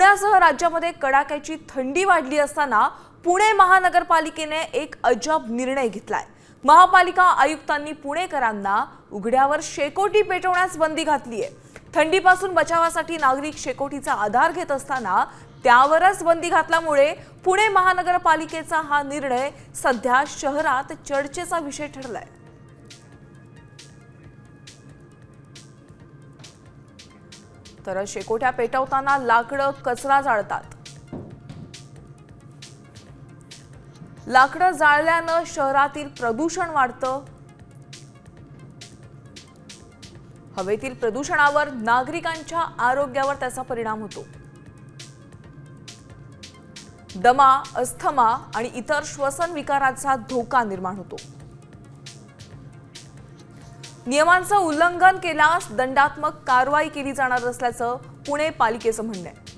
पुण्यासह राज्यामध्ये कडाक्याची थंडी वाढली असताना पुणे महानगरपालिकेने एक अजब निर्णय घेतलाय. महापालिका आयुक्तांनी पुणेकरांना उघड्यावर शेकोटी पेटवण्यास बंदी घातली आहे थंडीपासून बचावासाठी नागरिक शेकोटीचा आधार घेत असताना त्यावरच बंदी घातल्यामुळे पुणे महानगरपालिकेचा हा निर्णय सध्या शहरात चर्चेचा विषय ठरलाय. तर शेकोट्या पेटवताना लाकडं कचरा जाळतात. लाकडं जाळल्यानं शहरातील प्रदूषण वाढतं. हवेतील प्रदूषणावर नागरिकांच्या आरोग्यावर त्याचा परिणाम होतो. दमा अस्थमा आणि इतर श्वसन विकाराचा धोका निर्माण होतो. नियमांचं उल्लंघन केल्यास दंडात्मक कारवाई केली जाणार असल्याचं पुणे पालिकेचं म्हणणं आहे.